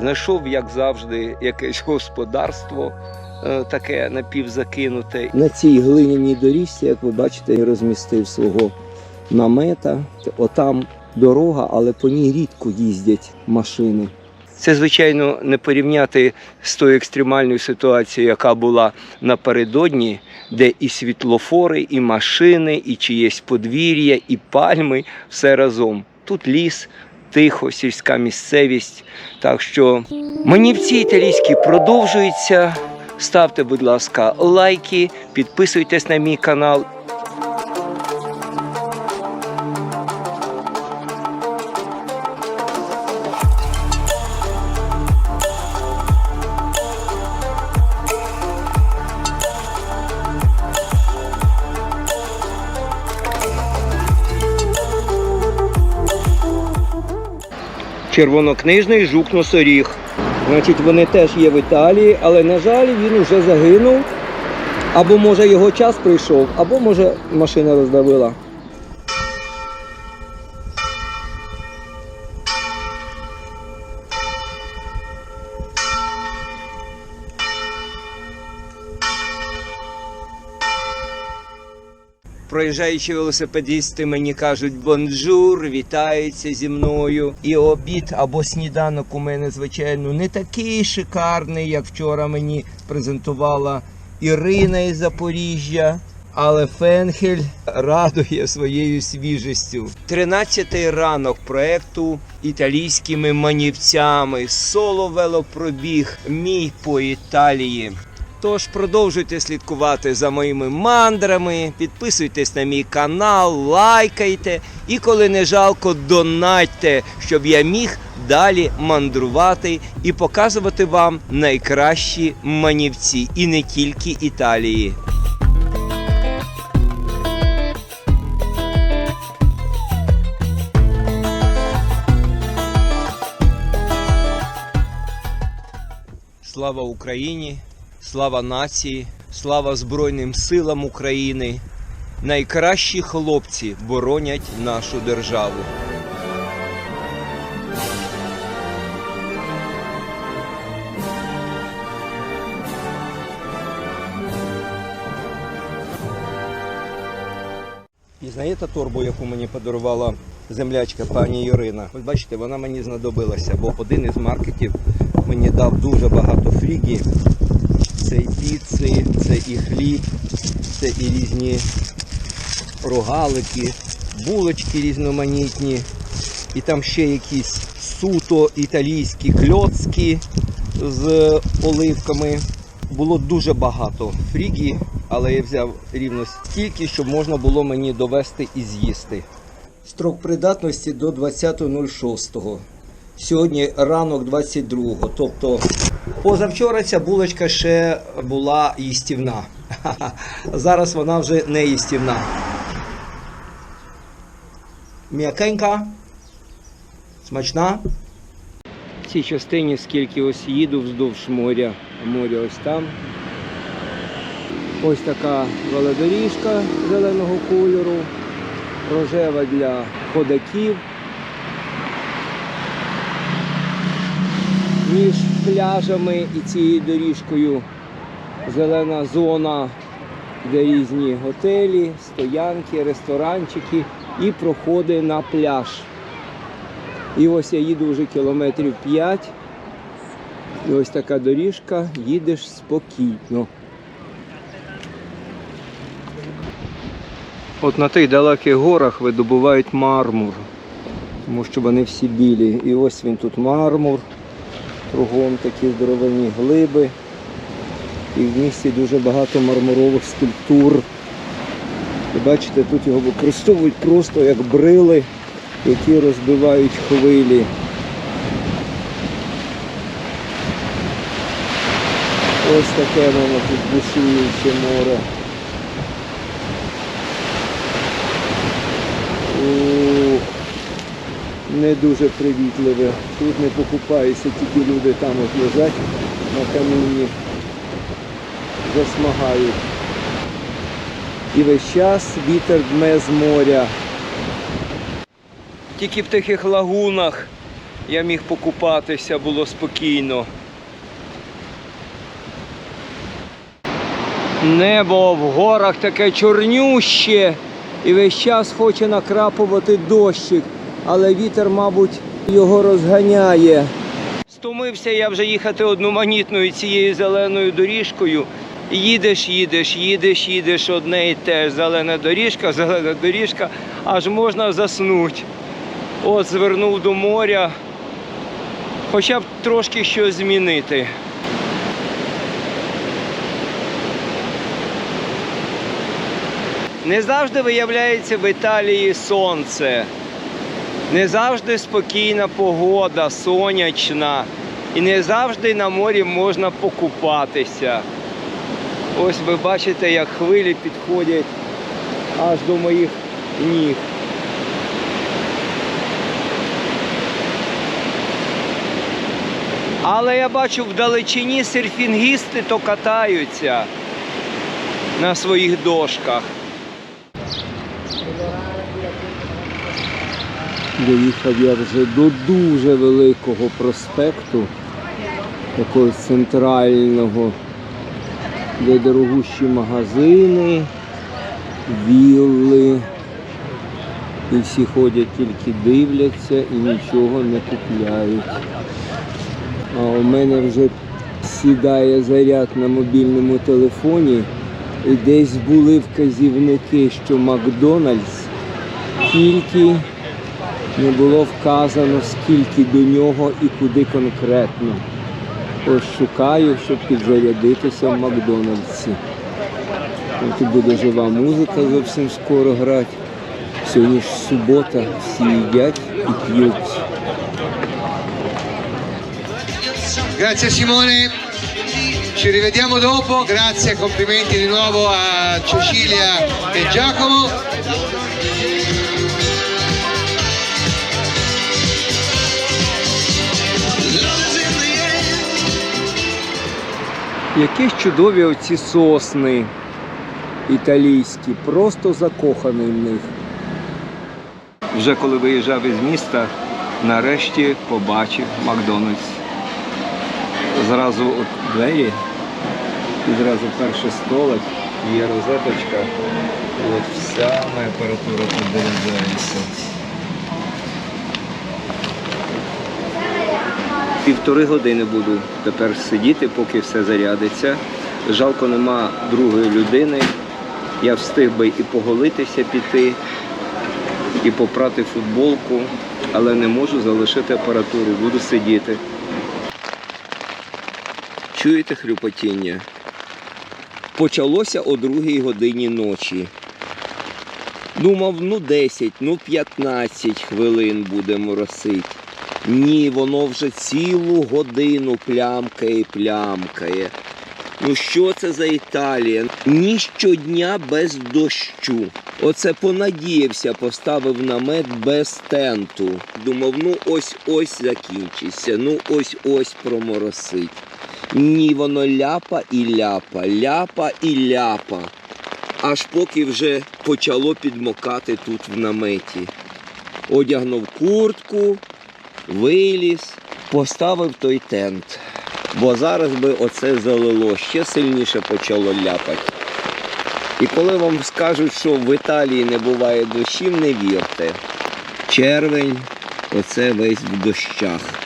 Знайшов, як завжди, якесь господарство е, таке напівзакинуте. На цій глиняній доріжці, як ви бачите, розмістив свого намета. Отам дорога, але по ній рідко їздять машини. Це, звичайно, не порівняти з тою екстремальною ситуацією, яка була напередодні, де і світлофори, і машини, і чиєсь подвір'я, і пальми все разом. Тут ліс, тихо, сільська місцевість. Так що манівці італійські продовжуються. Ставте, будь ласка, лайки, підписуйтесь на мій канал. Червонокнижний жук носоріг. Значить, вони теж є в Італії, але, на жаль, він вже загинув. Або може його час прийшов, або може машина роздавила. Проїжджаючи велосипедисти, мені кажуть бонжур, вітаються зі мною. І обід або сніданок у мене, звичайно, не такий шикарний, як вчора мені презентувала Ірина із Запоріжжя. Але Фенхель радує своєю свіжістю. Тринадцятий ранок проекту італійськими манівцями. Соло велопробіг мій по Італії. Тож продовжуйте слідкувати за моїми мандрами, підписуйтесь на мій канал, лайкайте і коли не жалко, донатьте, щоб я міг далі мандрувати і показувати вам найкращі манівці і не тільки Італії. Слава Україні! Слава нації, слава Збройним силам України. Найкращі хлопці боронять нашу державу. І знаєте торбу, яку мені подарувала землячка пані Ірина? Ось бачите, вона мені знадобилася, бо один із маркетів мені дав дуже багато фрігі. Це і піци, це і хліб, це і різні рогалики, булочки різноманітні. І там ще якісь суто італійські кльоцки з оливками. Було дуже багато фрігі, але я взяв рівно стільки, щоб можна було мені довести і з'їсти. Строк придатності до 20.06. Сьогодні ранок 22-го. Тобто позавчора ця булочка ще була їстівна. Зараз вона вже не їстівна. М'якенька. Смачна. В цій частині, скільки ось їду вздовж моря. Море ось там. Ось така велодоріжка зеленого кольору. Рожева для ходаків. Між пляжами і цією доріжкою зелена зона, де різні готелі, стоянки, ресторанчики і проходи на пляж. І ось я їду вже кілометрів 5. І ось така доріжка, їдеш спокійно. От на тих далеких горах видобувають мармур, тому що вони всі білі. І ось він тут мармур. Кругом такі здоровенні глиби. І в місті дуже багато мармурових скульптур. І бачите, тут його використовують просто як брили, які розбивають хвилі. Ось таке воно тут бушуюче море. Не дуже привітливе. Тут не покупаються, тільки люди там от лежать на камінні, засмагають. І весь час вітер дме з моря. Тільки в тихих лагунах я міг покупатися, було спокійно. Небо в горах таке чорнюще і весь час хоче накрапувати дощик, але вітер, мабуть, його розганяє. Стомився я вже їхати одноманітною цією зеленою доріжкою. Їдеш, їдеш, їдеш, їдеш одне і те ж. Зелена доріжка, зелена доріжка, аж можна заснути. От звернув до моря, хоча б трошки щось змінити. Не завжди виявляється в Італії сонце. Не завжди спокійна погода, сонячна. І не завжди на морі можна покупатися. Ось ви бачите, як хвилі підходять аж до моїх ніг. Але я бачу вдалечині серфінгісти то катаються на своїх дошках. Доїхав я вже до дуже великого проспекту, такого центрального, де дорогущі магазини, вілли. І всі ходять тільки дивляться і нічого не купляють. А у мене вже сідає заряд на мобільному телефоні, і десь були вказівники, що Макдональдс тільки не було вказано, скільки до нього і куди конкретно. Ось шукаю, щоб підзарядитися в Макдональдсі. От буде жива музика зовсім скоро грати. Сьогодні ж субота, всі їдять і п'ють. Grazie Simone, ci rivediamo dopo, grazie, complimenti di nuovo a Cecilia e Giacomo. Які ж чудові оці сосни італійські, просто закоханий в них. Вже коли виїжджав із міста, нарешті побачив Макдональдс. Зразу от двері, зразу перший столик, є розеточка. От вся моя апаратура тут заряджається. Півтори години буду тепер сидіти, поки все зарядиться. Жалко, нема другої людини. Я встиг би і поголитися піти, і попрати футболку, але не можу залишити апаратуру, буду сидіти. Чуєте хрюпотіння? Почалося о другій годині ночі. Думав, ну 10, ну 15 хвилин буде моросить. Ні, воно вже цілу годину плямкає, плямкає. Ну що це за Італія? Ні щодня без дощу. Оце понадіявся, поставив намет без тенту. Думав, ну ось ось закінчиться, ну ось ось проморосить. Ні, воно ляпа і ляпа, ляпа і ляпа. Аж поки вже почало підмокати тут в наметі. Одягнув куртку, виліз, поставив той тент. Бо зараз би оце залило, ще сильніше почало ляпати. І коли вам скажуть, що в Італії не буває дощів, не вірте. Червень, оце весь в дощах.